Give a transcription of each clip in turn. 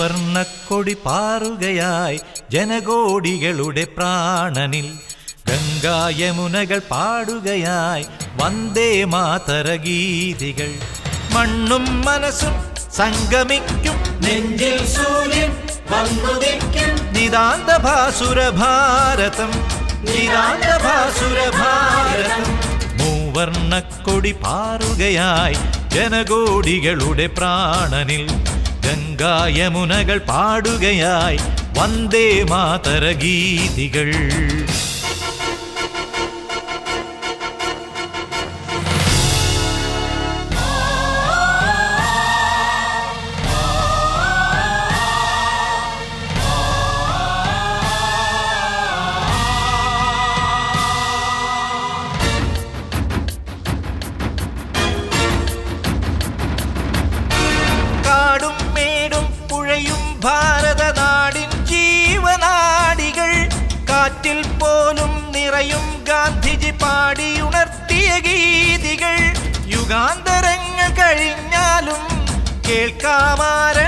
സുവർണക്കൊടി പാറുകയായി ജനകോടികളുടെ പ്രാണനിൽ ഗംഗായമുനകൾ പാടുകയായി വന്ദേ മാതരഗീതികൾ. മണ്ണും മനസ്സും സംഗമിക്കും. നെഞ്ചിൽ സൂര്യൻ വന്നുദിക്കും. നിതാന്ത ഭാസുര ഭാരതം നിതാന്ത ഭാസുര ഭാരതം മൂവർണക്കൊടി പാറുകയായി ജനകോടികളുടെ പ്രാണനിൽ ഗംഗായമുനകൾ പാടുകയായി വന്ദേ മാതര ഗീതികൾ കാടും ഭാരതനാടിൻ ജീവനാടികൾ കാറ്റിൽ പോലും നിറയും ഗാന്ധിജി പാടിയുണർത്തിയ ഗീതികൾ. യുഗാന്തരങ്ങൾ കഴിഞ്ഞാലും കേൾക്കാമാരണഗാഥകൾ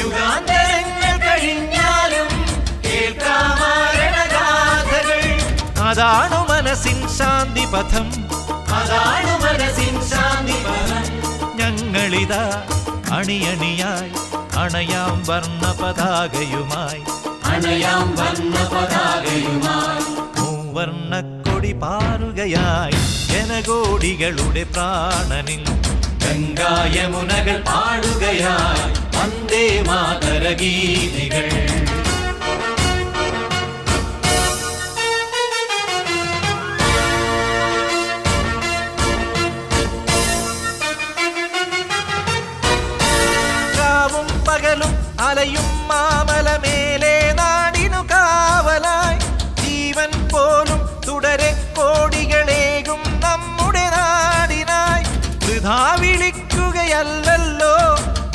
യുഗാന്തരങ്ങൾ കഴിഞ്ഞാലും കേൾക്കാമാരണഗാഥകൾ അതാണു മനസ്സിൻ ശാന്തി പഥം. അതാണ് മനസ്സിൻ ശാന്തി പഥം. ഞങ്ങളിതാ അണിയണിയായി അണയാം വർണ പതാകയുമായി അണയാം വർണ പതാകയുമായി മൂവർണക്കൊടി പാറുകയായി ജനകോടികളുടെ പ്രാണനിൽ. ഗംഗായമുനകൾ പാടുകയായി. വന്ദേ മാതര പകലും അലയും മാമലമേലെ നാടിനു കാവലായി. ജീവൻ പോലും തുടരെ കോടികളേകും നമ്മുടെ നാടിനായി. വൃഥാ വിളിക്കുകയല്ലല്ലോ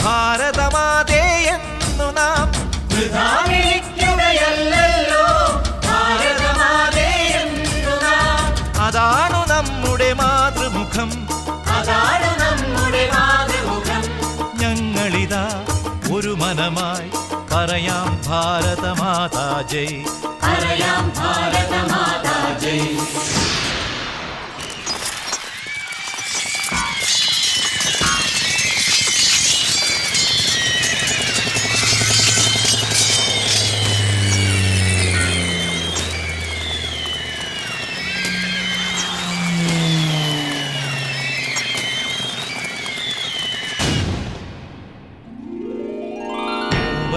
ഭാരതമാതേ നാം. വൃഥാ വിളിക്കുകയല്ലല്ലോ ഭാരതമാതേ നാം. അതാണു നമ്മുടെ മാതൃമുഖം. ഒരു മനമായി പറയാം ഭാരതമാതാ ജയ് അറിയാം ഭാരതമാതാ ജയ്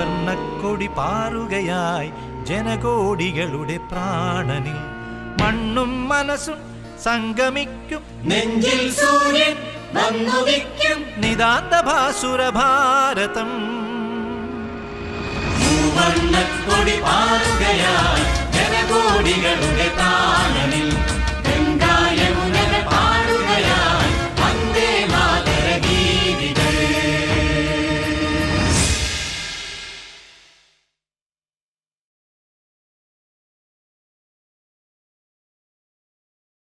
വർണക്കൊടി പാറുകയായി ജനകോടികളുടെ പ്രാണനിൽ. മണ്ണും മനസ്സും സംഗമിക്കും. നെഞ്ചിൽ സൂര്യൻ വന്നുദിക്കും നിതാന്ത ഭാസുര ഭാരതം. സുവർണക്കൊടി പാറുകയായി ജനകോടികളുടെ